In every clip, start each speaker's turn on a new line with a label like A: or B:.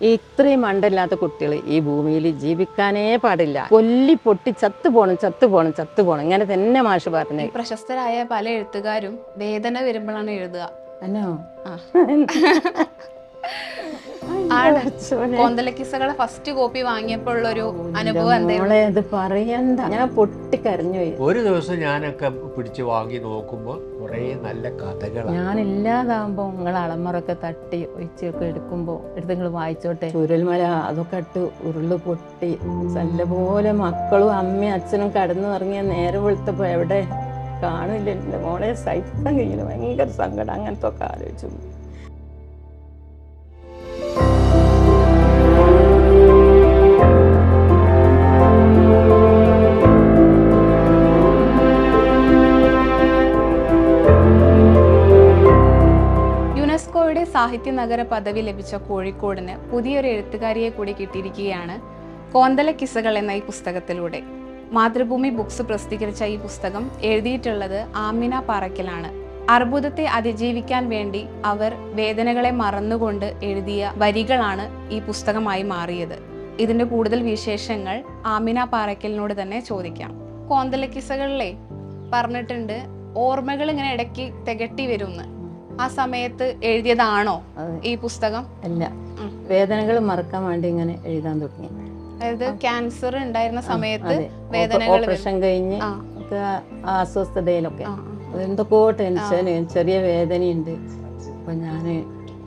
A: ഇത്രയും മണ്ടല്ലാത്ത കുട്ടികൾ ഈ ഭൂമിയിൽ ജീവിക്കാനേ പാടില്ല. കൊല്ലി പൊട്ടി ചത്തു പോണം ചത്തു പോണം ചത്തു പോണം. ഇങ്ങനെ തന്നെ മാഷ് പറഞ്ഞു.
B: പ്രശസ്തരായ പല എഴുത്തുകാരും വേദന വരുമ്പോഴാണ് എഴുതുക.
A: അല്ലോ
B: ആ. കോന്തലക്കിസകളെ ഫസ്റ്റ് കോപ്പി വാങ്ങിയപ്പോൾ ഉള്ളൊരു അനുഭവം
A: അത് പറയണ്ട. ഞാൻ പൊട്ടിക്കരഞ്ഞു പോയി.
C: ഒരു ദിവസം ഞാനൊക്കെ പിടിച്ച് വാങ്ങി നോക്കുമ്പോൾ കുറേ നല്ല കഥകൾ
A: ഞാൻ ഇല്ലാതാകുമ്പോ നിങ്ങൾ അളമറൊക്കെ തട്ടി ഒഴിച്ചൊക്കെ എടുക്കുമ്പോ എടുത്ത് നിങ്ങൾ വായിച്ചോട്ടെ. ചുരൽമല അതൊക്കെ ഇട്ട് ഉരുൾ പൊട്ടി. നല്ല പോലെ മക്കളും അമ്മയും അച്ഛനും കടന്നു ഇറങ്ങിയ നേരെ വെളുത്തപ്പോ എവിടെ? കാണില്ല എന്റെ മോളെ സഹിക്കാൻ കഴിയില്ല ഭയങ്കര സങ്കടം. അങ്ങനത്തെ ഒക്കെ ആലോചിച്ചു.
B: യുനെസ്കോയുടെ സാഹിത്യ നഗര പദവി ലഭിച്ച കോഴിക്കോടിന് പുതിയൊരു എഴുത്തുകാരിയെ കൂടി കിട്ടിയിരിക്കുകയാണ് കോന്തല കിസകൾ എന്ന ഈ പുസ്തകത്തിലൂടെ. മാതൃഭൂമി ബുക്സ് പ്രസിദ്ധീകരിച്ച ഈ പുസ്തകം എഴുതിയിട്ടുള്ളത് ആമിന പാറക്കലാണ്. അർബുദത്തെ അതിജീവിക്കാൻ വേണ്ടി അവർ വേദനകളെ മറന്നുകൊണ്ട് എഴുതിയ വരികളാണ് ഈ പുസ്തകമായി മാറിയത്. ഇതിന്റെ കൂടുതൽ വിശേഷങ്ങൾ ആമിന പാറക്കലിനോട് തന്നെ ചോദിക്കാം. കോന്തല കിസകളിലെ പറഞ്ഞിട്ടുണ്ട് ഓർമ്മകൾ ഇങ്ങനെ ഇടയ്ക്ക് തികട്ടി വരുമെന്ന് ആ സമയത്ത് എഴുതിയതാണോ ഈ പുസ്തകം?
A: അല്ല. വേദനകൾ മറക്കാൻ വേണ്ടി ഇങ്ങനെ എഴുതാൻ തുടങ്ങി.
B: അതായത് ക്യാൻസർ ഉണ്ടായിരുന്ന സമയത്ത് വേദനകൾ
A: പ്രശ്നം കഴിഞ്ഞ്. അസ്വസ്ഥതയിലൊക്കെ. എന്തൊക്കെ ടെൻഷൻ ചെറിയ വേദനയുണ്ട്. അപ്പൊ ഞാൻ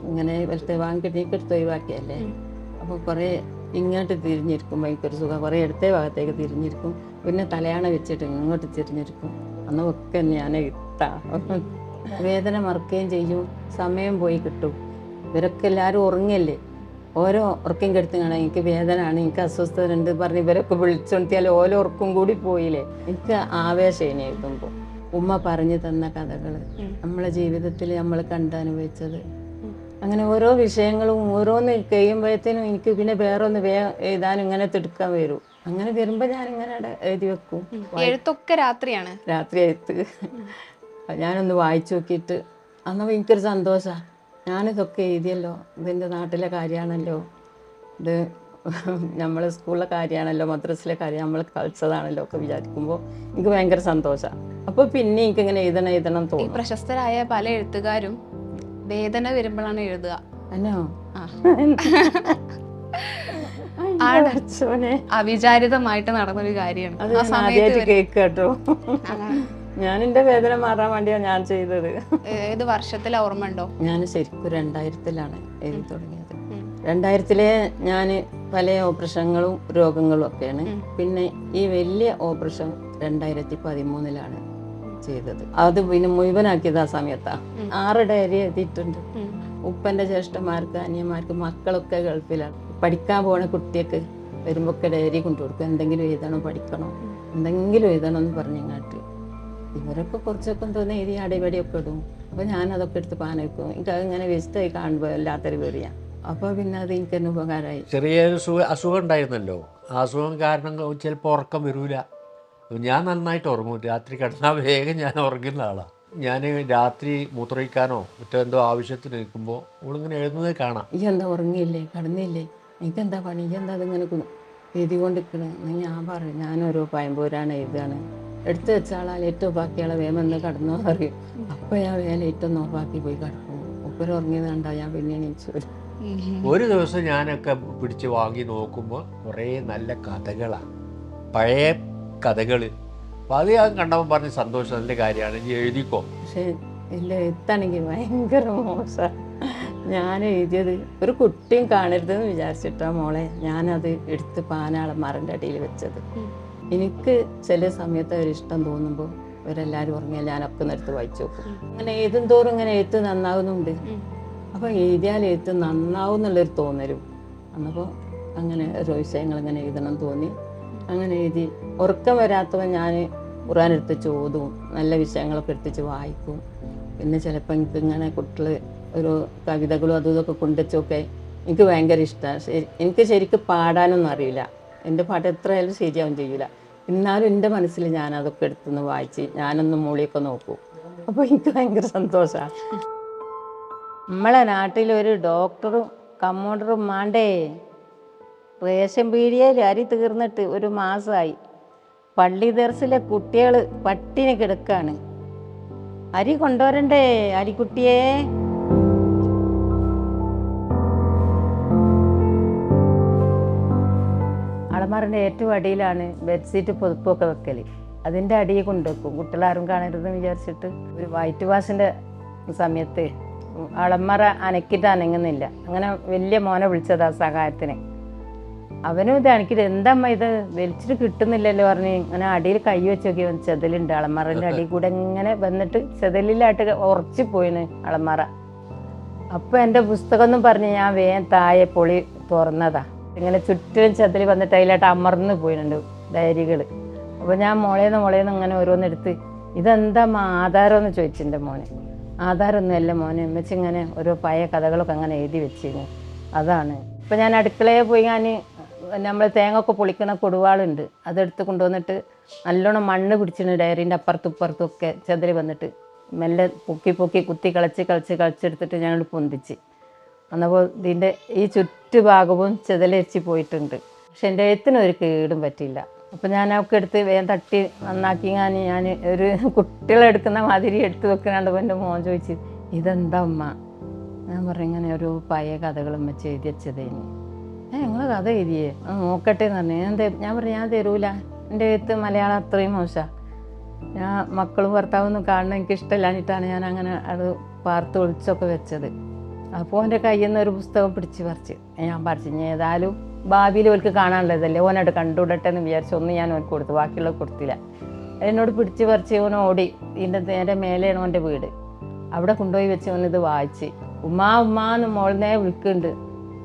A: ഇങ്ങനെ വെറുതെ വാങ്ങിയിട്ട് നീക്കെടുത്ത് ഒഴിവാക്കിയല്ലേ. അപ്പൊ കുറെ ഇങ്ങോട്ട് തിരിഞ്ഞിരിക്കും ഭയങ്കര സുഖം. കുറെ ഇടത്തെ ഭാഗത്തേക്ക് തിരിഞ്ഞിരിക്കും. പിന്നെ തലയാണ വെച്ചിട്ട് ഇങ്ങോട്ട് തിരിഞ്ഞിരിക്കും. അന്ന് ഒക്കെ ഞാൻ ഇട്ടാ. വേദന മറക്കുകയും ചെയ്യും. സമയം പോയി കിട്ടും. ഇവരൊക്കെ എല്ലാവരും ഉറങ്ങിയല്ലേ? ഓരോ ഉറക്കം കെടുത്തു കാണാൻ എനിക്ക് വേദനയാണ് എനിക്ക് അസ്വസ്ഥതയുണ്ട് പറഞ്ഞ് ഇവരൊക്കെ വിളിച്ചുണർത്തിയാൽ ഓരോ ഉറക്കും കൂടി പോയില്ലേ? എനിക്ക് ആവേശം എഴുതുമ്പോൾ ഉമ്മ പറഞ്ഞു തന്ന കഥകൾ. നമ്മളെ ജീവിതത്തിൽ നമ്മൾ കണ്ടനുഭവിച്ചത്. അങ്ങനെ ഓരോ വിഷയങ്ങളും ഓരോന്ന് കഴിയുമ്പോഴത്തേനും എനിക്ക് പിന്നെ വേറൊന്ന് വേ എഴുതാനും ഇങ്ങനെ തിടുക്കാൻ വരും. അങ്ങനെ വരുമ്പോൾ ഞാൻ ഇങ്ങനെ എഴുതി വെക്കും.
B: എഴുത്തൊക്കെ രാത്രിയാണ്.
A: രാത്രി എഴുത്ത്. ഞാനൊന്ന് വായിച്ചു നോക്കിയിട്ട് അന്നപ്പോൾ എനിക്കൊരു സന്തോഷമാണ് ഞാനിതൊക്കെ എഴുതിയല്ലോ. ഇതിന്റെ നാട്ടിലെ കാര്യമാണല്ലോ ഇത് നമ്മളെ സ്കൂളിലെ കാര്യമാണല്ലോ മദ്രസിലെ കാര്യം. നമ്മൾ കളിച്ചതാണല്ലോ ഒക്കെ വിചാരിക്കുമ്പോൾ എനിക്ക് ഭയങ്കര സന്തോഷമാണ് അപ്പോൾ പിന്നെ എനിക്ക് എനിക്കിങ്ങനെ എഴുതണം എഴുതണം തോന്നും.
B: പ്രശസ്തരായ പല എഴുത്തുകാരും വേദന വരുമ്പോഴാണ് എഴുതുക.
A: അന്നോ? അച്ഛനെ.
B: അവിചാരിതമായിട്ട് നടന്നൊരു കാര്യമാണ്.
A: കേട്ടോ. ഞാൻ എന്റെ വേദന മാറാൻ വേണ്ടിയാ ഞാൻ ചെയ്തത്.
B: ഏത് വർഷത്തിലെ ഓർമ്മ ഉണ്ടോ?
A: ഞാൻ ശരിക്കും രണ്ടായിരത്തിലാണ് എഴുതി തുടങ്ങിയത്. രണ്ടായിരത്തിലെ ഞാൻ പല ഓപ്പറേഷനുകളും രോഗങ്ങളും ഒക്കെയാണ്. പിന്നെ ഈ വലിയ ഓപ്പറേഷൻ രണ്ടായിരത്തി പതിമൂന്നിലാണ് ചെയ്തത്. അത് പിന്നെ മുഴുവനാക്കിയത് ആ
B: സമയത്താ.
A: ആറ് ഡയറി എഴുതിയിട്ടുണ്ട്. ഉപ്പന്റെ ജ്യേഷ്ഠന്മാർക്ക് അനിയന്മാർക്ക് മക്കളൊക്കെ ഗൾഫിലാണ്. പഠിക്കാൻ പോണ കുട്ടിയൊക്കെ വരുമ്പോൾ ഒക്കെ ഡയറി കൊണ്ടു കൊടുക്കും. എന്തെങ്കിലും എഴുതണം പഠിക്കണോ. എന്തെങ്കിലും എഴുതണം എന്ന് പറഞ്ഞങ്ങാട്ട് ഇവരൊക്കെ കുറച്ചൊക്കെ തോന്നി എഴുതി അടിപടിയൊക്കെ ഇടും. അപ്പോൾ ഞാനതൊക്കെ എടുത്ത് പാന വെക്കും. എനിക്ക് അതിങ്ങനെ വേസ്റ്റായി കാണുമ്പോൾ വല്ലാത്തൊരു വെറിയാണ് അപ്പോൾ പിന്നെ അത് എനിക്ക് തന്നെ ഉപകാരമായി
C: ചെറിയൊരു അസുഖം ഉണ്ടായിരുന്നല്ലോ. ആ അസുഖം കാരണം ചിലപ്പോൾ ഉറക്കം വരൂല. ഞാൻ നന്നായിട്ട് ഉറങ്ങും. രാത്രി കിടന്നാൽ വേഗം ഞാൻ ഉറങ്ങുന്ന ആളാണ് ഞാൻ രാത്രി മൂത്രയിക്കാനോ മറ്റോ എന്തോ ആവശ്യത്തിന് നിൽക്കുമ്പോൾ ഇവളിങ്ങനെ എഴുതുന്നത് കാണാം.
A: ഈ എന്താ ഉറങ്ങിയില്ലേ? കടന്നില്ലേ? എനിക്കെന്താ പണി? എന്താ അതിങ്ങനെ കു- എഴുതി കൊണ്ടിരിക്കണേ ഞാൻ പറയും. ഞാൻ ഓരോ പയമ്പൂരാണ് എഴുതുകയാണ്. എടുത്തു വെച്ചാളാ ലൈറ്റ് ഓഫാക്കിയാളെ വേമെന്ന് കടന്നു കടന്നോ പറയും. അപ്പോൾ ഞാൻ വേല ലൈറ്റ് ഒന്ന് ഓഫാക്കി പോയി കിടക്കും. ഒപ്പം ഉറങ്ങിയത് കണ്ടാ ഞാൻ പിന്നെ എണീച്ചു വരും.
C: ഒരു ദിവസം ഞാനൊക്കെ പിടിച്ച് വാങ്ങി നോക്കുമ്പോൾ കുറേ നല്ല കഥകളാണ് പഴയ കഥകൾ അപ്പം അത് ഞാൻ കണ്ടപ്പോൾ പറഞ്ഞ സന്തോഷം നല്ല കാര്യമാണ്. ഇനി എഴുതിക്കോ?
A: പക്ഷേ എന്റെ എത്താണെങ്കിൽ ഭയങ്കര മോശം. ഞാൻ എഴുതിയത് ഒരു കുട്ടിയും കാണരുതെന്ന് വിചാരിച്ചിട്ടാ മോളെ ഞാനത് എടുത്ത് പാനാളെ മരന്റെ അടിയിൽ വെച്ചത്. എനിക്ക് ചില സമയത്ത് ഇഷ്ടം തോന്നുമ്പോൾ ഇവരെല്ലാവരും ഉറങ്ങിയാൽ ഞാൻ ഒന്ന് എടുത്ത് വായിച്ചു നോക്കും. അങ്ങനെ എഴുതും തോറും ഇങ്ങനെ എഴുത്ത് നന്നാവുന്നുണ്ട്.
B: അപ്പൊ
A: അപ്പോൾ എഴുതിയാൽ എഴുത്ത് നന്നാവും എന്നുള്ളൊരു തോന്നലും. അന്നപ്പോൾ അങ്ങനെ ഓരോ വിഷയങ്ങൾ ഇങ്ങനെ എഴുതണം തോന്നി. അങ്ങനെ എഴുതി ഉറക്കം വരാത്തവൻ ഞാൻ ഖുറാൻ എടുത്ത് ചോദും നല്ല വിഷയങ്ങളൊക്കെ എടുത്തിച്ച് വായിക്കും. പിന്നെ ചിലപ്പോൾ എനിക്ക് ഇങ്ങനെ കുട്ടികൾ ഒരു കവിതകളും അതും ഇതൊക്കെ കൊണ്ടുവച്ചൊക്കെ എനിക്ക് ഭയങ്കര ഇഷ്ടമാണ് എനിക്ക് ശരിക്കും പാടാനൊന്നും അറിയില്ല. എന്റെ പാട്ട് എത്രയായാലും ശരിയാവും ചെയ്യില്ല എന്നാലും എന്റെ മനസ്സിൽ ഞാൻ അതൊക്കെ എടുത്തൊന്ന് വായിച്ച് ഞാനൊന്ന് മൂളിയൊക്കെ നോക്കൂ. അപ്പോൾ എനിക്ക് ഭയങ്കര സന്തോഷമാണ് നമ്മളെ നാട്ടിലൊരു ഡോക്ടറും കമ്മോണ്ടറും മാണ്ടേ. റേഷൻ പീടിയയിൽ അരി തീർന്നിട്ട് ഒരു മാസമായി പള്ളി ദർസിലെ കുട്ടികൾ പട്ടിണി കിടക്കാണ്. അരി കൊണ്ടുവരണ്ടേ അരിക്കുട്ടിയെ? അളമാറിന്റെ ഏറ്റവും അടിയിലാണ് ബെഡ്ഷീറ്റ് പുതുപ്പൊക്കെ വെക്കൽ അതിന്റെ അടിയിൽ കൊണ്ടുവെക്കും. കുട്ടികളാരും കാണരുതെന്ന് വിചാരിച്ചിട്ട് ഒരു വൈറ്റ് വാഷിന്റെ സമയത്ത് അളമറ അനക്കിട്ട് അനങ്ങുന്നില്ല. അങ്ങനെ വലിയ മോനെ വിളിച്ചതാ സഹായത്തിന്. അവനും ഇത് എനിക്കിത് എന്തമ്മ ഇത്? വലിച്ചിട്ട് കിട്ടുന്നില്ലല്ലോ പറഞ്ഞ് അങ്ങനെ അടിയിൽ കൈ വെച്ച് നോക്കി ചെതലുണ്ട്. അളമറന്റെ അടിയിൽ കൂടെ ഇങ്ങനെ വന്നിട്ട് ചെതലിലായിട്ട് ഉറച്ചു പോയിന് അളമറ അപ്പോൾ എന്റെ പുസ്തകം എന്നും പറഞ്ഞ് ഞാൻ വേഗം താഴെ പൊളി തുറന്നതാ. ഇങ്ങനെ ചുറ്റും ചതിരി വന്നിട്ട് അതിലായിട്ട് അമർന്ന് പോയിട്ടുണ്ട് ഡയറികൾ അപ്പോൾ ഞാൻ മുളയെന്ന് മുളയെന്ന് ഇങ്ങനെ ഓരോന്നെടുത്ത് ഇതെന്താ ആധാരം എന്ന് ചോദിച്ചിന്റെ മോനെ. ആധാരമൊന്നുമല്ല മോനെ. വെച്ച് ഇങ്ങനെ ഓരോ പഴയ കഥകളൊക്കെ അങ്ങനെ എഴുതി വെച്ചിരുന്നു. അതാണ്. ഇപ്പം ഞാൻ അടുക്കളയിൽ പോയി ഞാൻ നമ്മൾ തേങ്ങ ഒക്കെ പൊളിക്കണ കൊടുവാളുണ്ട്. അതെടുത്ത് കൊണ്ടുവന്നിട്ട് നല്ലോണം മണ്ണ് പിടിച്ചിന് ഡയറിന്റെ അപ്പുറത്തും ഇപ്പുറത്തും ഒക്കെ ചെതൽ വന്നിട്ട്. മെല്ലെ പൊക്കി പൊക്കി കുത്തി കളിച്ച് കളിച്ച് കളിച്ചെടുത്തിട്ട് ഞങ്ങൾ പൊന്തിച്ച്. അന്നപ്പോൾ ഇതിന്റെ ഈ ചുറ്റുഭാഗവും ചെതലരിച്ച് പോയിട്ടുണ്ട്. പക്ഷെ എന്റെ എത്തിനൊരു കേടും പറ്റിയില്ല. അപ്പം ഞാൻ അവൾക്ക് എടുത്ത് വേഗം തട്ടി നന്നാക്കി ഞാൻ ഞാൻ ഒരു കുട്ടികളെടുക്കുന്ന മാതിരി എടുത്ത് വെക്കണുണ്ട് എന്റെ മോൻ ചോദിച്ചു ഇതെന്താ അമ്മ? ഞാൻ പറഞ്ഞു ഇങ്ങനെ ഒരു പഴയ കഥകളും ചെയ്തി എഴുതി വെച്ചതേനി ഏ നിങ്ങൾ കഥ എഴുതിയേ? നോക്കട്ടെ എന്ന് പറഞ്ഞു. ഞാൻ ഞാൻ പറഞ്ഞു ഞാൻ തരൂല. എന്റെ എഴുത്ത് മലയാളം അത്രയും മോശമാണ് ഞാൻ മക്കളും ഭർത്താവും ഒന്നും കാണണം എനിക്ക് ഇഷ്ടമില്ലാഞ്ഞിട്ടാണ് ഞാൻ അങ്ങനെ അത് പാർത്ത് ഒളിച്ചൊക്കെ വെച്ചത്. അപ്പോൾ എന്റെ കയ്യിൽ നിന്ന് ഒരു പുസ്തകം പിടിച്ച് പറിച്ച്. ഞാൻ പറിച്ച് ഏതായാലും ഭാവിയിൽ ഓൽക്ക് കാണാനുള്ളതല്ലേ? ഓനോട് കണ്ടുവിടട്ടെ എന്ന് വിചാരിച്ച് ഒന്ന് ഞാൻ ഓൻ കൊടുത്തു ബാക്കിയുള്ളത് കൊടുത്തില്ല. എന്നോട് പിടിച്ച് പറിച്ച് ഓൻ ഓടി. ഇതിന്റെ നേരെ മേലെയാണ് ഓന്റെ വീട്. അവിടെ കൊണ്ടുപോയി വെച്ച് ഓൻ ഇത് വായിച്ച്. ഉമ്മാ ഉമ്മാന്ന് മോളിനെ വിളിക്കുന്നുണ്ട്.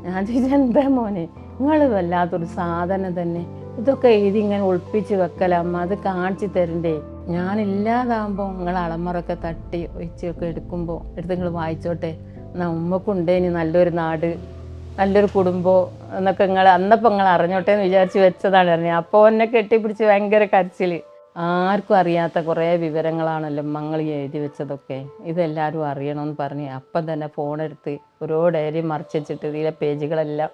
A: ഞാൻ ചോദിച്ചാൽ എന്താ മോനെ? നിങ്ങൾ വല്ലാത്തൊരു സാധനം തന്നെ. ഇതൊക്കെ എഴുതി ഇങ്ങനെ ഒളിപ്പിച്ച് വെക്കലമ്മ അത് കാണിച്ചു തരണ്ടേ? ഞാനില്ലാതാകുമ്പോൾ നിങ്ങൾ അളമറൊക്കെ തട്ടി ഒഴിച്ചൊക്കെ എടുക്കുമ്പോൾ എടുത്ത് നിങ്ങൾ വായിച്ചോട്ടെ? എന്നാൽ ഉമ്മക്കുണ്ടേനി നല്ലൊരു നാട് നല്ലൊരു കുടുംബം എന്നൊക്കെ നിങ്ങൾ അന്നപ്പോൾ നിങ്ങൾ അറിഞ്ഞോട്ടെ എന്ന് വിചാരിച്ച് വെച്ചതാണ് അറിഞ്ഞത് അപ്പോൾ എന്നെ കെട്ടിപ്പിടിച്ച് ഭയങ്കര കരച്ചിൽ ആർക്കും അറിയാത്ത കുറേ വിവരങ്ങളാണല്ലോ മങ്ങൾ എഴുതി വെച്ചതൊക്കെ. ഇതെല്ലാവരും അറിയണമെന്ന് പറഞ്ഞ് അപ്പം തന്നെ ഫോണെടുത്ത് ഓരോ ഡയറി മറിച്ചിട്ട് ഇതിലെ പേജുകളെല്ലാം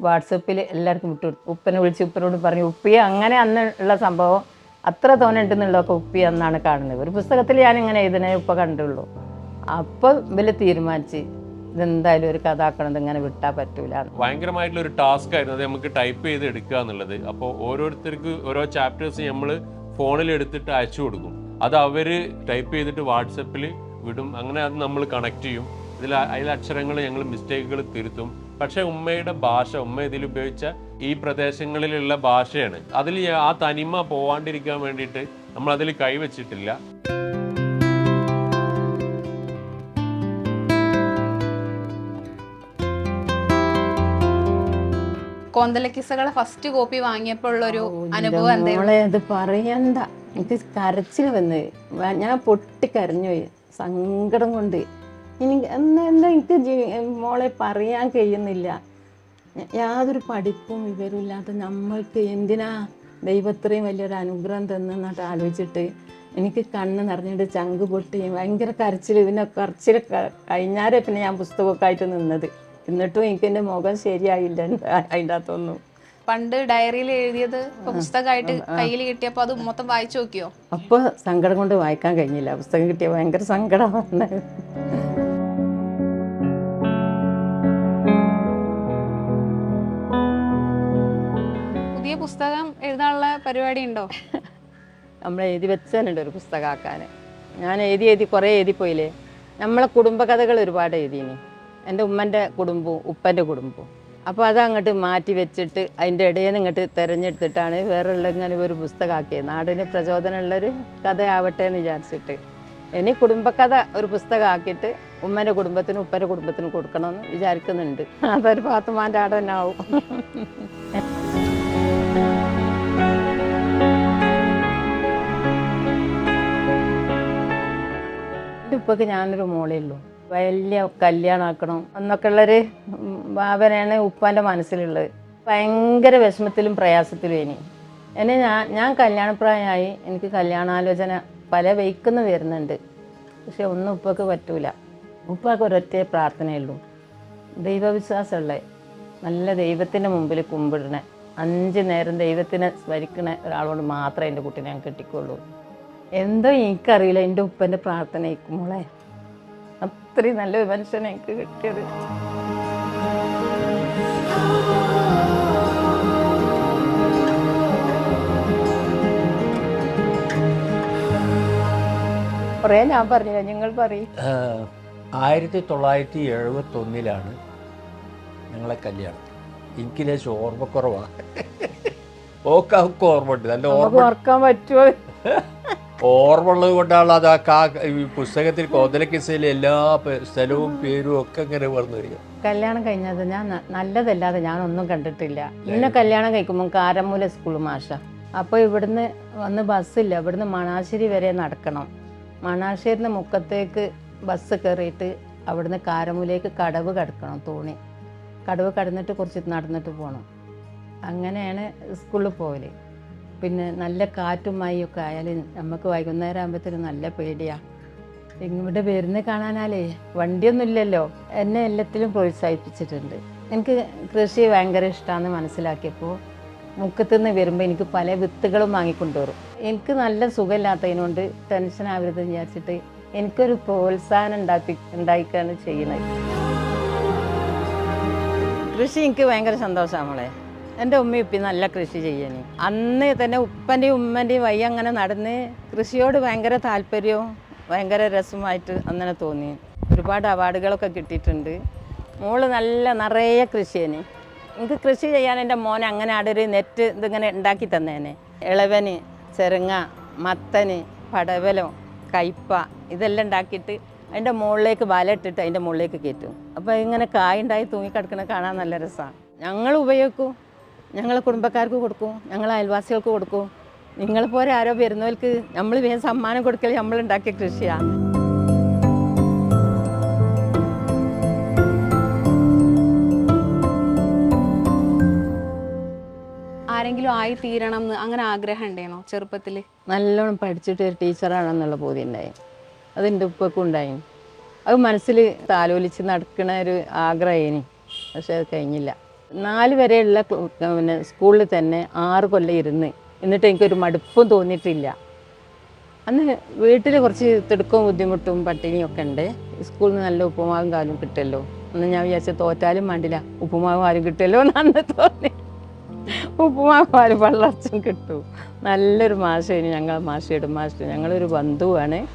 A: വാട്സപ്പിൽ എല്ലാവർക്കും വിട്ടു ഉപ്പനെ വിളിച്ച് ഉപ്പനോട് പറഞ്ഞു ഉപ്പിയെ അങ്ങനെ അന്ന് ഉള്ള സംഭവം അത്ര തോനെ ഉണ്ടെന്നുള്ളതൊക്കെ ഉപ്പി എന്നാണ് കാണുന്നത്. ഒരു പുസ്തകത്തിൽ ഞാൻ ഇങ്ങനെ എഴുതണേ ഉപ്പ കണ്ടുള്ളൂ. അപ്പോൾ ഇവർ തീരുമാനിച്ച് ഇതെന്തായാലും ഒരു കഥ ആക്കണത് ഇങ്ങനെ വിട്ടാൽ പറ്റൂല
D: ഭയങ്കരമായിട്ടുള്ള ഒരു ടാസ്ക് ആയിരുന്നു. അത് നമുക്ക് ടൈപ്പ് ചെയ്ത് എടുക്കുക എന്നുള്ളത്. അപ്പോൾ ഓരോരുത്തർക്ക് ഓരോ ചാപ്റ്റേഴ്സ് നമ്മൾ ഫോണിൽ എടുത്തിട്ട് അയച്ചു കൊടുക്കും. അത് അവർ ടൈപ്പ് ചെയ്തിട്ട് വാട്സപ്പിൽ വിടും. അങ്ങനെ അത് നമ്മൾ കണക്ട് ചെയ്യും. ഇതിൽ അതിലെ അക്ഷരങ്ങൾ ഞങ്ങൾ മിസ്റ്റേക്കുകൾ തിരുത്തും. പക്ഷെ ഉമ്മയുടെ ഭാഷ ഉമ്മ ഇതിൽ ഉപയോഗിച്ച ഈ പ്രദേശങ്ങളിലുള്ള ഭാഷയാണ്. അതിൽ ആ തനിമ പോവാണ്ടിരിക്കാൻ വേണ്ടിയിട്ട് നമ്മൾ അതിൽ കൈവച്ചിട്ടില്ല.
B: കോന്തലക്കിസകളെ ഫസ്റ്റ് കോപ്പി വാങ്ങിയപ്പോൾ ഉള്ളൊരു അനുഭവം
A: മോളെ അത് പറയണ്ട. എനിക്ക് കരച്ചിൽ വന്ന്. ഞാൻ പൊട്ടിക്കരഞ്ഞുപോയി സങ്കടം കൊണ്ട്. ഇനി എന്താ എന്താ എനിക്ക് മോളെ പറയാൻ കഴിയുന്നില്ല. യാതൊരു പഠിപ്പും വിവരവും ഇല്ലാത്ത നമ്മൾക്ക് എന്തിനാ ദൈവത്രയും വലിയൊരു അനുഗ്രഹം തന്നെന്നിട്ട് ആലോചിച്ചിട്ട് എനിക്ക് കണ്ണ് നിറഞ്ഞിട്ട് ചങ്ക് പൊട്ടി. ഭയങ്കര കരച്ചിൽ പിന്നെ കരച്ചിൽ കഴിഞ്ഞാലേ പിന്നെ ഞാൻ പുസ്തകമൊക്കെ ആയിട്ട് നിന്നത്. എന്നിട്ടും എനിക്ക് എന്റെ മുഖം ശരിയായില്ല അതിന്റെ അകത്തൊന്നും.
B: പണ്ട് ഡയറിയിൽ എഴുതിയത് പുസ്തകമായിട്ട് കയ്യിൽ കിട്ടിയപ്പോൾ അത് മൊത്തം വായിച്ചു നോക്കിയോ?
A: അപ്പോൾ സങ്കടം കൊണ്ട് വായിക്കാൻ കഴിഞ്ഞില്ല. പുസ്തകം കിട്ടിയ ഭയങ്കര സങ്കടമാണ്.
B: പുതിയ പുസ്തകം എഴുതാനുള്ള പരിപാടി ഉണ്ടോ?
A: നമ്മൾ എഴുതി വെച്ചതന്നെ ഒരു പുസ്തകമാക്കാൻ ഞാൻ എഴുതി എഴുതി കുറേ എഴുതിപ്പോയില്ലേ നമ്മളെ കുടുംബകഥകൾ ഒരുപാട് എഴുതിയിനി. എന്റെ ഉമ്മന്റെ കുടുംബവും ഉപ്പന്റെ കുടുംബവും. അപ്പോൾ അത് അങ്ങോട്ട് മാറ്റി വെച്ചിട്ട് അതിന്റെ ഇടയിൽ നിന്ന് ഇങ്ങോട്ട് തിരഞ്ഞെടുത്തിട്ടാണ് വേറെയുള്ള ഇങ്ങനെ ഒരു പുസ്തകമാക്കിയത്. നാടിന് പ്രചോദനമുള്ളൊരു കഥയാവട്ടെ എന്ന് വിചാരിച്ചിട്ട്. ഇനി കുടുംബക്കഥ ഒരു പുസ്തകമാക്കിയിട്ട് ഉമ്മന്റെ കുടുംബത്തിനും ഉപ്പന്റെ കുടുംബത്തിനും കൊടുക്കണമെന്ന് വിചാരിക്കുന്നുണ്ട്. അതൊരു പാത്തുമാന്റെ ആടെ തന്നെ ആവും. എന്റെ ഞാനൊരു മോളേ ഉള്ളൂ. വലിയ കല്യാണമാക്കണം എന്നൊക്കെയുള്ളൊരു ഭാവനയാണ് ഉപ്പാന്റെ മനസ്സിലുള്ളത്. ഭയങ്കര വിഷമത്തിലും പ്രയാസത്തിലും ഇനി. എന്നെ ഞാൻ ഞാൻ കല്യാണപ്രായമായി എനിക്ക് കല്യാണാലോചന പല വയ്ക്കുന്ന വരുന്നുണ്ട്. പക്ഷെ ഒന്നും ഉപ്പക്ക് പറ്റൂല. ഉപ്പാക്ക് ഒരൊറ്റ പ്രാർത്ഥനയുള്ളൂ. ദൈവവിശ്വാസമുള്ള നല്ല ദൈവത്തിന്റെ മുമ്പിൽ കുമ്പിടണേ അഞ്ച് നേരം ദൈവത്തിനെ സ്മരിക്കണ ഒരാളോട് മാത്രമേ എന്റെ കുട്ടീനെ ഞാൻ കെട്ടിക്കുള്ളൂ എന്തോ എനിക്കറിയില്ല എന്റെ ഉപ്പന്റെ പ്രാർത്ഥന മോളെ. അത്രയും നല്ലൊരു മനുഷ്യനെ എനിക്ക് കിട്ടിയത്. കുറേ ഞാൻ പറഞ്ഞില്ല നിങ്ങൾ പറയും.
C: ആയിരത്തി തൊള്ളായിരത്തി എഴുപത്തൊന്നിലാണ് ഞങ്ങളെ കല്യാണം. എനിക്ക് ലേശം ഓർമ്മക്കുറവാണ് ഓക്കാർക്ക് ഓർമ്മ ഉണ്ട് നല്ല ഓർമ്മ
A: ഓർക്കാൻ പറ്റുമോ?
C: ഓർമ്മ ഉള്ളത് കൊണ്ടാണ് അത് ആ കാ ഈ പുസ്തകത്തിൽ കോതലക്കിസയിലെ എല്ലാ സ്ഥലവും പേരും ഒക്കെ ഇങ്ങനെ വന്നു വരിക.
A: കല്യാണം കഴിഞ്ഞത് ഞാൻ നല്ലതല്ലാതെ ഞാനൊന്നും കണ്ടിട്ടില്ല. ഇന്നെ കല്യാണം കഴിക്കുമ്പോൾ കാരമൂല സ്കൂൾ മാഷ. അപ്പോൾ ഇവിടുന്ന് വന്ന് ബസ്സില്ല. ഇവിടുന്ന് മണാശ്ശേരി വരെ നടക്കണം. മണാശ്ശേരിന്ന് മുക്കത്തേക്ക് ബസ് കയറിയിട്ട് അവിടുന്ന് കാരമൂലേക്ക് കടവ് കടക്കണം തോണി. കടവ് കടന്നിട്ട് കുറച്ച് നടന്നിട്ട് പോകണം അങ്ങനെയാണ് സ്കൂളിൽ പോകൽ പിന്നെ നല്ല കാറ്റും ഒക്കെ ആയാലും നമുക്ക് വൈകുന്നേരം ആകുമ്പോഴത്തേനും നല്ല പേടിയാണ് ഇവിടെ വരുന്ന കാണാനാലേ വണ്ടിയൊന്നും ഇല്ലല്ലോ എന്നെ എല്ലാത്തിലും പ്രോത്സാഹിപ്പിച്ചിട്ടുണ്ട്. എനിക്ക് കൃഷി ഭയങ്കര ഇഷ്ടമാണെന്ന് മനസ്സിലാക്കിയപ്പോൾ മുക്കത്തുനിന്ന് വരുമ്പോൾ എനിക്ക് പല വിത്തുകളും വാങ്ങിക്കൊണ്ടുവരും. എനിക്ക് നല്ല സുഖമില്ലാത്തതിനോണ്ട് ടെൻഷൻ ആവരുത് വിചാരിച്ചിട്ട് എനിക്കൊരു പ്രോത്സാഹനം ഉണ്ടാക്കി ഉണ്ടായിക്കാണ് ചെയ്യുന്നത്. കൃഷി എനിക്ക് ഭയങ്കര സന്തോഷമാണ് മോളെ. എന്റെ ഉമ്മയും ഉപ്പി നല്ല കൃഷി ചെയ്യാന്. അന്ന് തന്നെ ഉപ്പന്റെയും ഉമ്മന്റെയും വയ്യ അങ്ങനെ നടന്ന് കൃഷിയോട് ഭയങ്കര താല്പര്യവും ഭയങ്കര രസമായിട്ട് അങ്ങനെ തോന്നി. ഒരുപാട് അവാർഡുകളൊക്കെ കിട്ടിയിട്ടുണ്ട്. മോൾ നല്ല നിറയെ കൃഷിയേന് എനിക്ക് കൃഷി ചെയ്യാൻ എന്റെ മോനെ അങ്ങനെ ആടൊരു നെറ്റ് ഇതിങ്ങനെ ഉണ്ടാക്കി തന്നേനെ. ഇളവന് ചെറുങ്ങ മത്തന് പടവലം കയ്പ ഇതെല്ലാം ഉണ്ടാക്കിയിട്ട് അതിന്റെ മുകളിലേക്ക് വല ഇട്ടിട്ട് അതിന്റെ മുകളിലേക്ക് കയറ്റും. അപ്പോൾ ഇങ്ങനെ കായുണ്ടായി തൂങ്ങിക്കിടക്കണ കാണാൻ നല്ല രസമാണ് ഞങ്ങൾ ഉപയോഗിക്കും. ഞങ്ങൾ കുടുംബക്കാർക്ക് കൊടുക്കും ഞങ്ങൾ അയൽവാസികൾക്ക് കൊടുക്കും. നിങ്ങളെപ്പോലെ ആരോ വരുന്നവർക്ക് നമ്മൾ വേഗം സമ്മാനം കൊടുക്കൽ നമ്മൾ ഉണ്ടാക്കിയ കൃഷിയാണ്
B: ആരെങ്കിലും ആയി തീരണം എന്ന് അങ്ങനെ ആഗ്രഹം ഉണ്ടേനോ ചെറുപ്പത്തിൽ
A: നല്ലോണം പഠിച്ചിട്ട് ഒരു ടീച്ചറാണെന്നുള്ള ബോധ്യം ഉണ്ടായി. അതെന്റെ ഉപ്പക്കും ഉണ്ടായി അത് മനസ്സിൽ താലോലിച്ച് നടക്കണ ഒരു ആഗ്രഹേനി പക്ഷെ അത് കഴിഞ്ഞില്ല. നാല് വരെയുള്ള പിന്നെ സ്കൂളിൽ തന്നെ ആറ് കൊല്ലം ഇരുന്ന്. എന്നിട്ട് എനിക്കൊരു മടുപ്പും തോന്നിയിട്ടില്ല. അന്ന് വീട്ടിൽ കുറച്ച് തിടുക്കവും ബുദ്ധിമുട്ടും പട്ടിണിയും ഒക്കെ ഉണ്ട്. സ്കൂളിൽ നിന്ന് നല്ല ഉപ്പുമാവും കാലും കിട്ടുമല്ലോ. അന്ന് ഞാൻ വിചാരിച്ച തോറ്റാലും വേണ്ടില്ല. ഉപ്പുമാവും ആരും കിട്ടുമല്ലോ എന്നാണ് തോന്നി. ഉപ്പുമാവും ആരും വെള്ളർച്ചും കിട്ടും. നല്ലൊരു മാഷേന് ഞങ്ങൾ മാഷിയുടെ മാസ്റ്റർ ഞങ്ങളൊരു ബന്ധുവാണ്.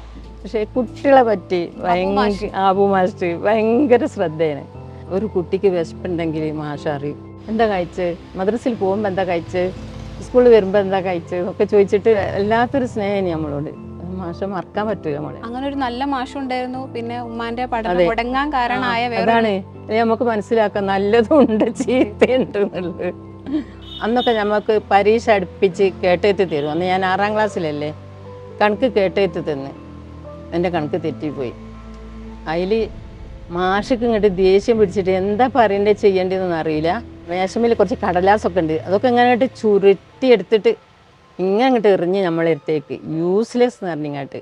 A: പക്ഷേ കുട്ടികളെ പറ്റി ഭയങ്കര ആബു മാസ്റ്റർ ഭയങ്കര ശ്രദ്ധയാണ്. ഒരു കുട്ടിക്ക് വിശപ്പുണ്ടെങ്കിൽ മാഷ അറിയും. എന്താ കഴിച്ച്? മദ്രസിൽ പോകുമ്പോൾ എന്താ കഴിച്ച്? സ്കൂളിൽ വരുമ്പോൾ എന്താ കഴിച്ച്? ഒക്കെ ചോദിച്ചിട്ട് എല്ലാത്തൊരു സ്നേഹം നമ്മളോട്. മാഷ മറക്കാൻ പറ്റൂല നമ്മളെ
B: അങ്ങനെ ഒരു നല്ല മാഷ ഉണ്ടായിരുന്നു. പിന്നെ ഉമ്മാന്റെ പഠനം മുടങ്ങാൻ കാരണമായ
A: അതാണ്. നമുക്ക് മനസ്സിലാക്കാം നല്ലതുണ്ട് ചീത്തയുണ്ട് എന്നുള്ളത്. അന്നൊക്കെ നമുക്ക് പരീക്ഷ അടുപ്പിച്ച് കേട്ടെത്തി തരും. അന്ന് ഞാൻ ആറാം ക്ലാസ്സിലല്ലേ? കണക്ക് കേട്ടെത്തി തന്ന്. എന്റെ കണക്ക് തെറ്റിപ്പോയി. അതിൽ മാഷക്ക് ഇങ്ങോട്ട് ദേഷ്യം പിടിച്ചിട്ട് എന്താ പറയണ്ടേ ചെയ്യേണ്ടതെന്ന് അറിയില്ല. മേശമിൽ കുറച്ച് കടലാസൊക്കെ ഉണ്ട്. അതൊക്കെ ഇങ്ങനെ ഇങ്ങോട്ട് ചുരുട്ടി എടുത്തിട്ട് ഇങ്ങനെ അങ്ങോട്ട് എറിഞ്ഞ് നമ്മളെ അടുത്തേക്ക്. യൂസ്ലെസ് എന്ന് പറഞ്ഞിങ്ങോട്ട്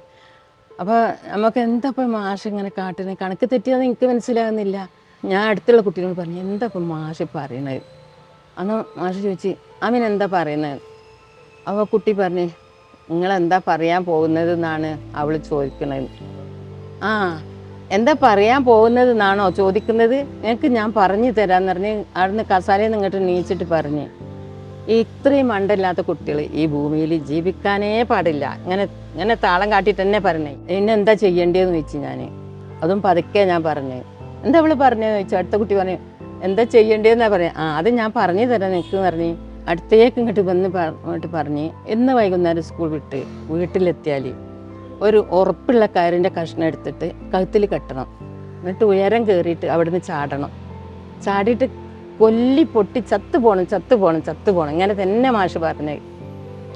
A: അപ്പോൾ നമുക്ക് എന്താ ഇപ്പം മാഷ് ഇങ്ങനെ കാട്ടുന്നത് കണക്ക് തെറ്റിയാന്ന് എനിക്ക് മനസ്സിലാകുന്നില്ല ഞാൻ അടുത്തുള്ള കുട്ടികളോട് പറഞ്ഞു എന്താ ഇപ്പം മാഷ് പറയണത് അന്ന് മാഷ് ചോദിച്ച് അവൻ എന്താ പറയുന്നത് അപ്പോൾ കുട്ടി പറഞ്ഞ് നിങ്ങളെന്താ പറയാൻ പോകുന്നത്? എന്നാണ് അവൾ ചോദിക്കുന്നത് ആ എന്താ പറയാൻ പോകുന്നത് എന്നാണോ ചോദിക്കുന്നത്? എനിക്ക് ഞാൻ പറഞ്ഞു തരാമെന്ന് പറഞ്ഞ് അവിടുന്ന് കസാലയിൽ നിന്ന് ഇങ്ങോട്ട് നീച്ചിട്ട് പറഞ്ഞ്. ഇത്രയും മണ്ടല്ലാത്ത കുട്ടികൾ ഈ ഭൂമിയിൽ ജീവിക്കാനേ പാടില്ല. ഇങ്ങനെ ഇങ്ങനെ താളം കാട്ടിട്ട് തന്നെ പറഞ്ഞേ. ഇന്നെ എന്താ ചെയ്യേണ്ടതെന്ന് ചോദിച്ചു ഞാൻ അതും പതുക്കെ ഞാൻ പറഞ്ഞു. എന്താ അവൾ പറഞ്ഞതെന്ന് ചോദിച്ചു? അടുത്ത കുട്ടി പറഞ്ഞു എന്താ ചെയ്യേണ്ടതെന്നാ പറയാ ആ അത് ഞാൻ പറഞ്ഞു തരാം നിനക്ക് പറഞ്ഞ്. അടുത്തേക്ക് ഇങ്ങോട്ട് വന്ന് പറഞ്ഞ്. ഇന്ന് വൈകുന്നേരം സ്കൂൾ വിട്ട് വീട്ടിലെത്തിയാൽ ഒരു ഉറപ്പുള്ള കയറിന്റെ കഷ്ണം എടുത്തിട്ട് കഴുത്തിൽ കെട്ടണം. എന്നിട്ട് ഉയരം കയറിയിട്ട് അവിടുന്ന് ചാടണം. ചാടിയിട്ട് കൊല്ലി പൊട്ടി ചത്തു പോകണം ചത്തു പോകണം ചത്തു പോകണം ഇങ്ങനെ തന്നെ മാഷ് പറഞ്ഞത്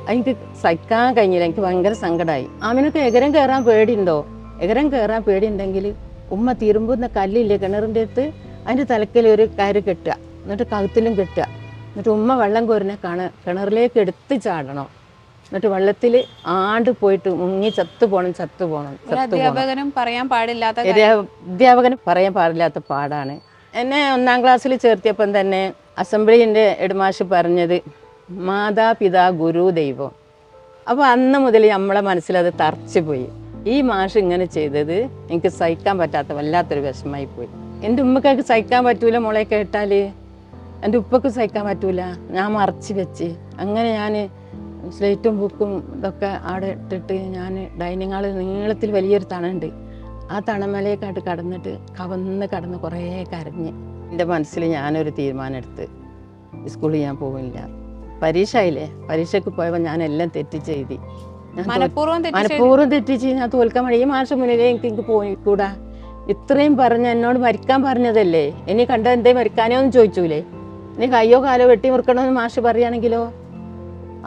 A: എനിക്ക് സഹിക്കാൻ കഴിഞ്ഞില്ല. എനിക്ക് ഭയങ്കര സങ്കടമായി അവനൊക്കെ എകരം കയറാൻ പേടിയുണ്ടോ? എകരം കയറാൻ പേടിയുണ്ടെങ്കിൽ ഉമ്മ തിരുമ്പുന്ന കല്ലില്ലേ കിണറിന്റെ അടുത്ത്? അതിന്റെ തലക്കൽ ഒരു കയറ് കെട്ടുക. എന്നിട്ട് കഴുത്തിലും കെട്ടുക. എന്നിട്ട് ഉമ്മ വെള്ളം കോരിനെ കാണ കിണറിലേക്ക് എടുത്ത് ചാടണം. എന്നിട്ട് വെള്ളത്തിൽ ആണ്ട് പോയിട്ട് മുങ്ങി ചത്തു പോകണം ചത്തു പോകണം
B: അധ്യാപകനും പറയാൻ പാടില്ലാത്ത
A: അധ്യാപകനും പറയാൻ പാടില്ലാത്ത പാടാണ്. എന്നെ ഒന്നാം ക്ലാസ്സിൽ ചേർത്തിയപ്പം തന്നെ അസംബ്ലിന്റെ ഹെഡ്മാഷ് പറഞ്ഞത് മാതാപിതാ ഗുരു ദൈവം അപ്പോൾ അന്ന് മുതൽ നമ്മളെ മനസ്സിലത് തറച്ചു പോയി. ഈ മാഷ് ഇങ്ങനെ ചെയ്തത് എനിക്ക് സഹിക്കാൻ പറ്റാത്ത വല്ലാത്തൊരു വിഷമായി പോയി. എന്റെ ഉമ്മക്കൊക്കെ സഹിക്കാൻ പറ്റൂല മോളെ കേട്ടാൽ എന്റെ ഉപ്പക്ക് സഹിക്കാൻ പറ്റൂല. ഞാൻ മറച്ചു വെച്ച്. അങ്ങനെ ഞാൻ സ്ലേറ്റും ബുക്കും ഇതൊക്കെ അവിടെ ഇട്ടിട്ട് ഞാൻ ഡൈനിങ് ഹാളിൽ നീളത്തിൽ വലിയൊരു തണുണ്ട്. ആ തണമലയൊക്കെയായിട്ട് കടന്നിട്ട് കവന്ന് കടന്ന് കുറേ കരഞ്ഞ്. എന്റെ മനസ്സിൽ ഞാനൊരു തീരുമാനം എടുത്ത് സ്കൂളിൽ ഞാൻ പോവില്ല. പരീക്ഷ ആയില്ലേ പരീക്ഷയ്ക്ക് പോയപ്പോൾ ഞാൻ എല്ലാം തെറ്റിച്ച് എഴുതി
B: മനഃപൂർവം തെറ്റിച്ച്
A: ഞാൻ തോൽക്കാൻ വേണ്ടി ഈ മാസം മുന്നിലേ എനിക്ക് എനിക്ക് പോയിക്കൂടാ. ഇത്രയും പറഞ്ഞ എന്നോട് മരിക്കാൻ പറഞ്ഞതല്ലേ? ഇനി കണ്ട എന്തേ മരിക്കാനോ എന്ന് ചോദിച്ചൂലേ? ഇനി കയ്യോ കാലോ വെട്ടി മുറുക്കണമെന്ന് മാഷ് പറയുകയാണെങ്കിലോ?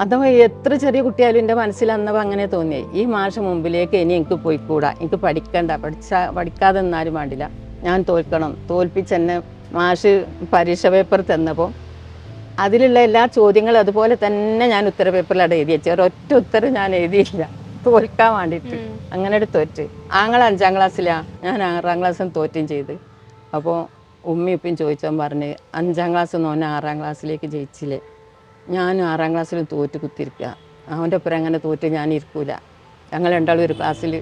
A: അഥവാ എത്ര ചെറിയ കുട്ടിയായാലും എന്റെ മനസ്സിൽ അന്നപ്പോൾ അങ്ങനെ തോന്നിയേ. ഈ മാഷ് മുമ്പിലേക്ക് ഇനി എനിക്ക് പോയിക്കൂടാ. എനിക്ക് പഠിക്കണ്ട. പഠിച്ച പഠിക്കാതെ നിന്നാലും വേണ്ടില്ല. ഞാൻ തോൽക്കണം. തോൽപ്പിച്ച് എന്നെ മാഷ് പരീക്ഷ പേപ്പർ തന്നപ്പോൾ അതിലുള്ള എല്ലാ ചോദ്യങ്ങളും അതുപോലെ തന്നെ ഞാൻ ഉത്തര പേപ്പറിലാണ് എഴുതി വെച്ചത് ഒരൊറ്റ ഉത്തരം ഞാൻ എഴുതിയില്ല. തോൽക്കാൻ വേണ്ടിയിട്ട്. അങ്ങനെ ഒരു തോറ്റ്. ആങ്ങൾ അഞ്ചാം ക്ലാസ്സിലാണ് ഞാൻ ആറാം ക്ലാസ്സിൽ തോറ്റും ചെയ്ത്. അപ്പോൾ ഉമ്മയും ഉപ്പയും ചോദിച്ചാൽ പറഞ്ഞ് അഞ്ചാം ക്ലാസ് നോന്നെ ആറാം ക്ലാസ്സിലേക്ക് ജയിച്ചില്ലേ? ഞാനും ആറാം ക്ലാസ്സിൽ തോറ്റ് കുത്തിരിക്കുക അവന്റെ ഒപ്പം അങ്ങനെ തോറ്റ് ഞാൻ ഇരിക്കൂല. ഞങ്ങൾ രണ്ടാളും ഒരു ക്ലാസ്സിൽ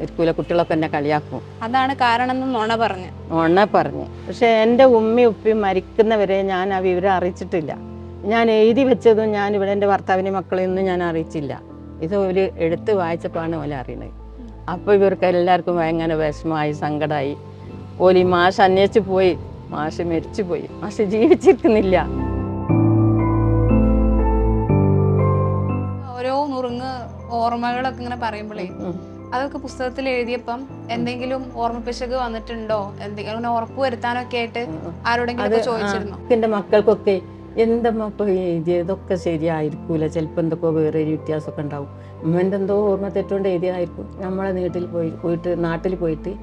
A: ഇരിക്കൂല. കുട്ടികളൊക്കെ എന്നെ കളിയാക്കും.
B: അതാണ് കാരണം എന്ന് നുണ പറഞ്ഞു.
A: ഉണ്ണ പറഞ്ഞു. പക്ഷെ എന്റെ ഉമ്മയും ഉപ്പയും മരിക്കുന്നവരെ ഞാൻ ആ വിവരം അറിയിച്ചിട്ടില്ല. ഞാൻ എഴുതി വെച്ചതും ഞാൻ ഇവിടെ എന്റെ ഭർത്താവിന്റെ മക്കളെയൊന്നും ഞാൻ അറിയിച്ചില്ല. ഇത് ഒരു എടുത്ത് വായിച്ചപ്പോഴാണ് ഓല അറിയുന്നത്. അപ്പോൾ ഇവർക്ക് എല്ലാവർക്കും ഭയങ്കര വിഷമമായി സങ്കടമായി. ഓലി മാഷ് അന്വേഷിച്ച് പോയി. മാഷ് മരിച്ചു പോയി മാഷ് ജീവിച്ചിരിക്കുന്നില്ല.
B: ഓർമ്മകളൊക്കെ ഇങ്ങനെ പറയുമ്പോഴേ. അതൊക്കെ പുസ്തകത്തിൽ എഴുതിയപ്പം എന്തെങ്കിലും ഓർമ്മിപ്പിശക് വന്നിട്ടുണ്ടോ? എന്തെങ്കിലും ഉറപ്പ് വരുത്താനൊക്കെ ആയിട്ട് ആരോടെങ്കിലും ചോദിച്ചിരുന്നു?
A: എന്റെ മക്കൾക്കൊക്കെ എന്തമ്മ ഇപ്പോൾ എഴുതിയതൊക്കെ ശരിയായിരിക്കൂല. ചിലപ്പോൾ എന്തൊക്കെ വേറെ ഒരു വ്യത്യാസമൊക്കെ ഉണ്ടാവും. ഉമ്മന്റെ എന്തോ ഓർമ്മ തെറ്റുകൊണ്ട് എഴുതിയതായിരിക്കും. നമ്മളെ വീട്ടിൽ പോയി പോയിട്ട് നാട്ടിൽ പോയിട്ട്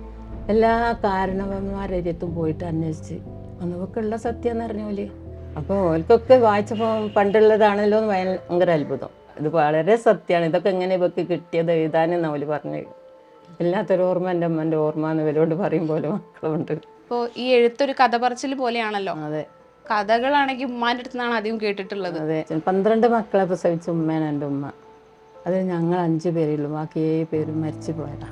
A: എല്ലാ കാരണവന്മാരെത്തും പോയിട്ട് അന്വേഷിച്ച്. അന്നൊക്കെ ഉള്ള സത്യം എന്ന് പറഞ്ഞ പോലെ. അപ്പോൾ ഓൽക്കൊക്കെ വായിച്ചപ്പോൾ പണ്ടുള്ളതാണല്ലോ എന്ന് ഭയങ്കര അത്ഭുതം. ഇത് വളരെ സത്യമാണ്. ഇതൊക്കെ എങ്ങനെ ഇവക്ക് കിട്ടിയത് എഴുതാനെന്ന് അവർ പറഞ്ഞത് എല്ലാത്തൊരു ഓർമ്മ എന്റെ അമ്മന്റെ ഓർമ്മ എന്ന് ഇവരോട് പറയും പോലെ മക്കളുണ്ട്.
B: ഇപ്പോൾ ഈ എഴുത്തൊരു കഥ പറച്ചിൽ പോലെയാണല്ലോ.
A: അതെ.
B: കഥകളാണെങ്കിൽ ഉമ്മാന്റെ അടുത്ത് നിന്നാണ് അധികം കേട്ടിട്ടുള്ളത്.
A: അതെ. പന്ത്രണ്ട് മക്കളെ പ്രസവിച്ച ഉമ്മയാണ് എന്റെ ഉമ്മ. അതിൽ ഞങ്ങൾ അഞ്ച് പേരുള്ളൂ ബാക്കി ഏഴ് പേരും മരിച്ചു പോയതാ.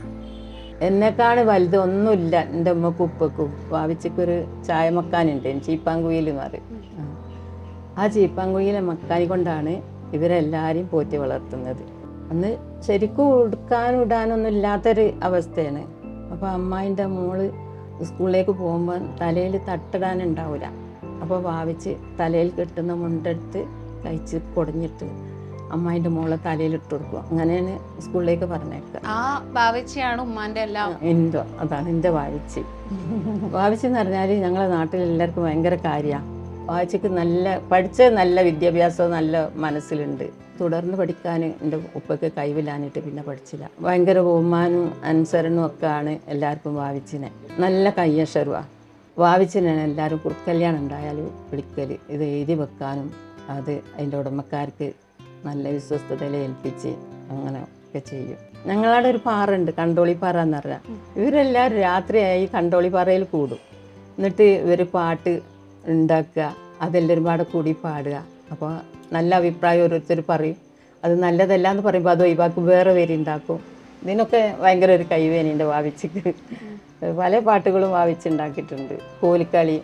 A: എന്നെക്കാണ് വലുത് ഒന്നുമില്ല. എന്റെ ഉമ്മക്കും ഉപ്പക്കും. ഭാവിച്ചക്കൊരു ചായ മക്കാനുണ്ട് ചീപ്പാങ്കുയിൽ എന്ന് പറയും. ആ. ആ ചീപ്പാങ്കുയിലെ മക്കാനി കൊണ്ടാണ് ഇവരെല്ലാവരെയും പോറ്റി വളർത്തുന്നത്. അന്ന് ശരിക്കും ഉടുക്കാനും ഇടാനൊന്നും ഇല്ലാത്തൊരു അവസ്ഥയാണ്. അപ്പോൾ അമ്മായിന്റെ മോൾ സ്കൂളിലേക്ക് പോകുമ്പോൾ തലയിൽ തട്ടിടാനുണ്ടാവില്ല അപ്പോൾ വാവിച്ച് തലയിൽ കെട്ടുന്ന മുണ്ടെടുത്ത് കഴിച്ച് പൊടിഞ്ഞിട്ട് അമ്മായിന്റെ മോളെ തലയിൽ ഇട്ട് കൊടുക്കുക അങ്ങനെയാണ് സ്കൂളിലേക്ക് പറഞ്ഞേക്കുക.
B: ആ ഭാവിച്ചയാണ് ഉമ്മാന്റെ എല്ലാം.
A: എന്തോ അതാണ് എന്റെ വാവിച്ച്. വാവിച്ചെന്ന് എന്ന് പറഞ്ഞാൽ ഞങ്ങളെ നാട്ടിൽ എല്ലാവർക്കും ഭയങ്കര കാര്യമാണ് വായിച്ചക്ക് നല്ല പഠിച്ച നല്ല വിദ്യാഭ്യാസവും നല്ല മനസ്സിലുണ്ട്. തുടർന്ന് പഠിക്കാൻ എന്റെ ഉപ്പയ്ക്ക് കൈവില്ലാനിട്ട് പിന്നെ പഠിച്ചില്ല. ഭയങ്കര ബഹുമാനവും അനുസരണവും ഒക്കെ ആണ് എല്ലാവർക്കും വാവിച്ചിനെ. നല്ല കയ്യക്ഷരമാണ് വാവിച്ചിനാണ് എല്ലാവരും കുറുക്കല്യാണം ഉണ്ടായാൽ വിളിക്കൽ ഇത് എഴുതി വെക്കാനും അത് അതിന്റെ ഉടമക്കാർക്ക് നല്ല വിശ്വസ്തതയിൽ ഏൽപ്പിച്ച് അങ്ങനെ ഒക്കെ ചെയ്യും. ഞങ്ങളവിടെ ഒരു പാറുണ്ട് കണ്ടോളിപ്പാറ എന്ന് പറഞ്ഞാൽ. ഇവരെല്ലാവരും രാത്രിയായി കണ്ടോളിപ്പാറയിൽ കൂടും. എന്നിട്ട് ഇവർ പാട്ട് ഉണ്ടാക്കുക. അതെല്ലാവരും പാടെ കൂടി പാടുക. അപ്പോൾ നല്ല അഭിപ്രായം ഓരോരുത്തർ പറയും. അത് നല്ലതല്ല എന്ന് പറയുമ്പോൾ അത് ഒഴിവാക്കും വേറെ പേര് ഉണ്ടാക്കും. ഇതിനൊക്കെ ഭയങ്കര ഒരു കൈവേനിന്റെ വാവിച്ചിക്ക്. പല പാട്ടുകളും വാവിച്ചുണ്ടാക്കിയിട്ടുണ്ട് കോലിക്കളി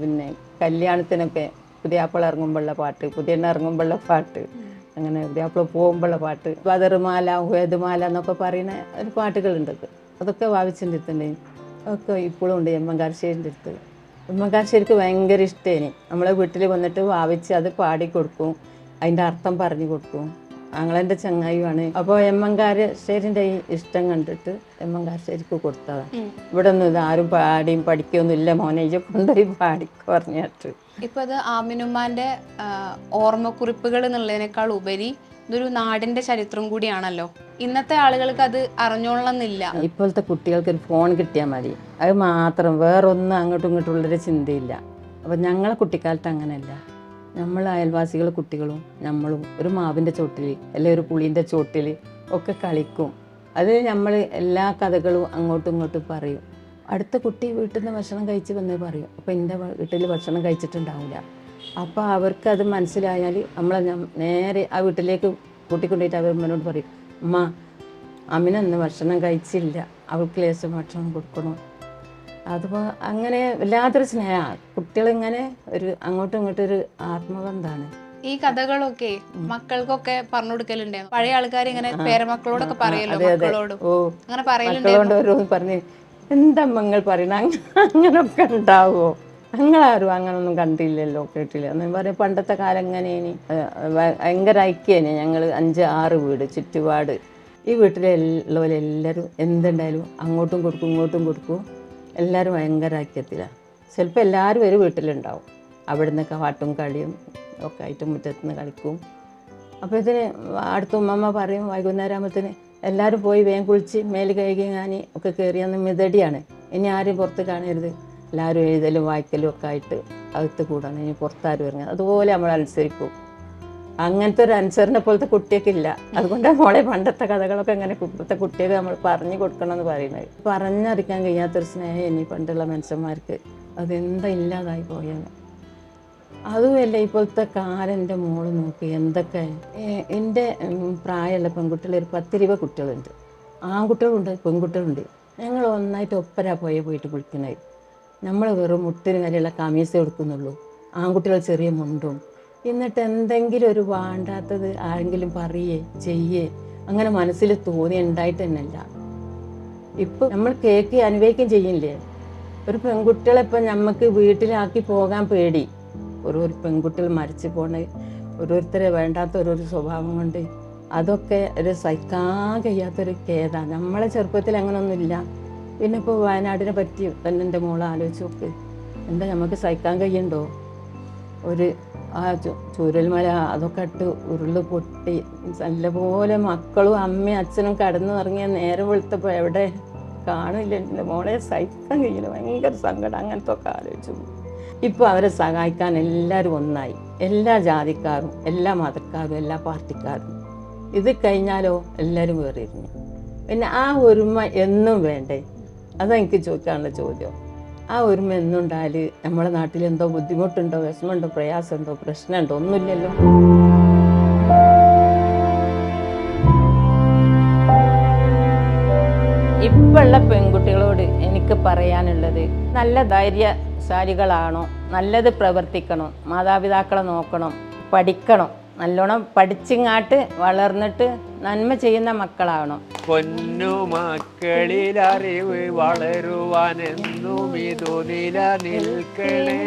A: പിന്നെ കല്യാണത്തിനൊക്കെ പുതിയാപ്പിള ഇറങ്ങുമ്പോഴുള്ള പാട്ട് പുതിയ ഇറങ്ങുമ്പോഴുള്ള പാട്ട് അങ്ങനെ പുതിയാപ്പിള പോകുമ്പോഴുള്ള പാട്ട് ബദറുമാല ഹുവേദുമാല എന്നൊക്കെ പറയുന്ന ഒരു പാട്ടുകളുണ്ട്. അതൊക്കെ വാവിച്ചിട്ടുണ്ട് അതൊക്കെ ഇപ്പോഴും ഉണ്ട്. എമ്മങ്കാർശ്ശേരിന്റെ അടുത്ത്. എമ്മങ്കാർശ്ശേരിക്ക് ഭയങ്കര ഇഷ്ടമാണ് നമ്മളെ വീട്ടിൽ വന്നിട്ട് വാവിച്ച് അത് പാടി കൊടുക്കും. അതിന്റെ അർത്ഥം പറഞ്ഞു കൊടുക്കും. അങ്ങളെന്റെ ചങ്ങായിയുമാണ്. അപ്പോൾ എമ്മങ്കാരശ്ശേരിന്റെ ഈ ഇഷ്ടം കണ്ടിട്ട് എമ്മങ്കാരശ്ശേരിക്ക് കൊടുത്തതാണ് ഇവിടെ ഒന്നും ഇത് ആരും പാടിയും പഠിക്കുകയൊന്നും ഇല്ല മോനെ. ഇത് കൊണ്ടുപോയി പാടിക്കോ പറഞ്ഞിട്ട്.
B: ഇപ്പൊ അത് ആമിനുമ്മാന്റെ ആ, ഓർമ്മക്കുറിപ്പുകൾ എന്നുള്ളതിനേക്കാൾ ഉപരി ഇതൊരു നാടിന്റെ ചരിത്രം കൂടിയാണല്ലോ. ഇന്നത്തെ ആളുകൾക്ക് അത് അറിഞ്ഞോളണമെന്നില്ല.
A: ഇപ്പോഴത്തെ കുട്ടികൾക്ക് ഒരു ഫോൺ കിട്ടിയാൽ മതി. അത് മാത്രം വേറൊന്നും അങ്ങോട്ടും ഇങ്ങോട്ടും ഉള്ളൊരു ചിന്തയില്ല. അപ്പൊ ഞങ്ങളെ കുട്ടിക്കാലത്ത് അങ്ങനെയല്ല. നമ്മൾ അയൽവാസികൾ കുട്ടികളും നമ്മളും ഒരു മാവിന്റെ ചോട്ടിൽ അല്ലെങ്കിൽ ഒരു പുളിന്റെ ചോട്ടിൽ ഒക്കെ കളിക്കും. അത് നമ്മൾ എല്ലാ കഥകളും അങ്ങോട്ടും ഇങ്ങോട്ടും പറയും. അടുത്ത കുട്ടി വീട്ടിൽ നിന്ന് ഭക്ഷണം കഴിച്ച് വന്നേ പറയും. അപ്പോൾ എന്റെ വീട്ടിൽ ഭക്ഷണം കഴിച്ചിട്ടുണ്ടാവില്ല. അപ്പോൾ അത് മനസ്സിലായാൽ നമ്മളെ നേരെ ആ വീട്ടിലേക്ക് കൂട്ടിക്കൊണ്ടിട്ട് അവർ അമ്മനോട് പറയും ഉമ്മ അമ്മിന ഇന്ന് ഭക്ഷണം കഴിച്ചില്ല. അവൾക്ക് ലേശം ഭക്ഷണം കൊടുക്കണം. അതിപ്പോൾ അങ്ങനെ വല്ലാത്തൊരു സ്നേഹമാണ് കുട്ടികളിങ്ങനെ ഒരു അങ്ങോട്ടും ഇങ്ങോട്ടും ഒരു ആത്മബന്ധമാണ്.
B: ഈ കഥകളൊക്കെ മക്കൾക്കൊക്കെ പറഞ്ഞു കൊടുക്കലുണ്ട് പഴയ ആൾക്കാർ ഇങ്ങനെ പേരമക്കളോടൊക്കെ പറയല്ലോ. മക്കളോടും. അങ്ങനെ
A: പറയലുണ്ട് പറഞ്ഞ് എന്താ നിങ്ങൾ പറയണ? അങ്ങനൊക്കെ ഉണ്ടാവുമോ ഞങ്ങളാരും അങ്ങനൊന്നും കണ്ടില്ലല്ലോ കേട്ടില്ല. എന്ന് പറയും പണ്ടത്തെ കാലം ഇനി ഭയങ്കര ഐക്യേനെ ഞങ്ങൾ അഞ്ച് ആറ് വീട് ചുറ്റുപാട്. ഈ വീട്ടിലെ എല്ലാവരും എന്തുണ്ടായാലും അങ്ങോട്ടും കൊടുക്കും ഇങ്ങോട്ടും കൊടുക്കും. എല്ലാവരും ഭയങ്കര ഐക്യത്തിലാണ് ചിലപ്പോൾ എല്ലാവരും ഒരു വീട്ടിലുണ്ടാവും. അവിടെ നിന്നൊക്കെ പാട്ടും കളിയും ഒക്കെ ആയിട്ട് മുറ്റത്ത് നിന്ന് കളിക്കും. അപ്പോൾ ഇതിന് അടുത്ത ഉമ്മമ്മ പറയും വൈകുന്നേരം ആകുമ്പോഴത്തേന് എല്ലാവരും പോയി വേഗം കുളിച്ച് മേൽ കഴുകി ഞാൻ ഒക്കെ കയറിയെന്ന് മിതടിയാണ്. ഇനി ആരും പുറത്ത് കാണരുത്. എല്ലാവരും എഴുതലും വായിക്കലും ഒക്കെ ആയിട്ട് അകത്ത് കൂടാണ്. ഇനി പുറത്താരും ഇറങ്ങുക അതുപോലെ നമ്മൾ അനുസരിക്കും. അങ്ങനത്തെ ഒരു അനുസരണ പോലത്തെ കുട്ടിയൊക്കെ ഇല്ല. അതുകൊണ്ടാണ് മോളെ പണ്ടത്തെ കഥകളൊക്കെ അങ്ങനെ ഇപ്പോഴത്തെ കുട്ടിയൊക്കെ നമ്മൾ പറഞ്ഞു കൊടുക്കണം എന്ന് പറയുന്നത്. പറഞ്ഞറിയിക്കാൻ കഴിയാത്തൊരു സ്നേഹം ഇനി പണ്ടുള്ള മനുഷ്യന്മാർക്ക് അതെന്താ ഇല്ലാതായി പോയെന്ന്. അതുമല്ല ഇപ്പോഴത്തെ കാലം മോൾ നോക്കി എന്തൊക്കെ. എന്റെ പ്രായമുള്ള പെൺകുട്ടികൾ ഒരു പത്തിരുപത് കുട്ടികളുണ്ട്. ആൺകുട്ടികളുണ്ട് പെൺകുട്ടികളുണ്ട്. ഞങ്ങൾ ഒന്നായിട്ട് ഒപ്പര പോയ പോയിട്ട് കുളിക്കുന്നത്. നമ്മൾ വെറും മുട്ടിന് നിലയുള്ള കമീസേ കൊടുക്കുന്നുള്ളൂ ആൺകുട്ടികൾ ചെറിയ മുണ്ടും. എന്നിട്ട് എന്തെങ്കിലും ഒരു വേണ്ടാത്തത് ആരെങ്കിലും പറയേ ചെയ്യേ അങ്ങനെ മനസ്സിൽ തോന്നി ഉണ്ടായിട്ട് തന്നെയല്ല. ഇപ്പം നമ്മൾ കേക്ക് അനുഭവിക്കുകയും ചെയ്യില്ലേ? ഒരു പെൺകുട്ടികളെ ഇപ്പം നമുക്ക് വീട്ടിലാക്കി പോകാൻ പേടി. ഓരോ പെൺകുട്ടികൾ മരിച്ചു പോണ ഓരോരുത്തരെ വേണ്ടാത്ത ഓരോരു സ്വഭാവം കൊണ്ട്. അതൊക്കെ ഒരു സഹിക്കാൻ കഴിയാത്തൊരു കേതാണ് നമ്മളെ ചെറുപ്പത്തിൽ അങ്ങനൊന്നുമില്ല. പിന്നെ ഇപ്പോൾ വയനാടിനെ പറ്റി തന്നെ എന്റെ മോളെ ആലോചിച്ച് നോക്ക്. എന്താ നമുക്ക് സഹിക്കാൻ കഴിയണ്ടോ? ഒരു ആ ചൂരൽമല അതൊക്കെ ഇട്ട് ഉരുൾ പൊട്ടി. നല്ലപോലെ മക്കളും അമ്മയും അച്ഛനും കടന്നു ഇറങ്ങിയ നേരെ വെളുത്തപ്പോൾ എവിടെ കാണില്ല. എന്റെ മോളെ സഹിക്കാൻ കഴിയില്ല. ഭയങ്കര സങ്കടം. അങ്ങനത്തെ ഒക്കെ ആലോചിച്ചു ഇപ്പോൾ അവരെ സഹായിക്കാൻ എല്ലാവരും ഒന്നായി. എല്ലാ ജാതിക്കാരും എല്ലാ മതക്കാരും എല്ലാ പാർട്ടിക്കാരും. ഇത് കഴിഞ്ഞാലോ എല്ലാവരും വേറിയിരുന്നു പിന്നെ ആ ഒരുമ എന്നും വേണ്ടേ? അതെനിക്ക് ചോദിക്കാനുള്ള ചോദ്യം. ആ ഒരുമ എന്നുണ്ടാൽ നമ്മുടെ നാട്ടിൽ എന്തോ ബുദ്ധിമുട്ടുണ്ടോ വിഷമമുണ്ടോ പ്രയാസമുണ്ടോ പ്രശ്നമുണ്ടോ ഒന്നുമില്ലല്ലോ. ഇപ്പോഴുള്ള പെൺകുട്ടികളോട് എനിക്ക് പറയാനുള്ളത് നല്ല ധൈര്യശാലികളാണോ നല്ലത് പ്രവർത്തിക്കണം മാതാപിതാക്കളെ നോക്കണം പഠിക്കണം. നല്ലോണം പഠിച്ചിങ്ങാട്ട് വളർന്നിട്ട് നന്മ ചെയ്യുന്ന മക്കളാവണം.
C: പൊന്നു മക്കളിൽ അറിവ് വളരുവാനെന്നും ഇതു നിലനിൽക്കണേ.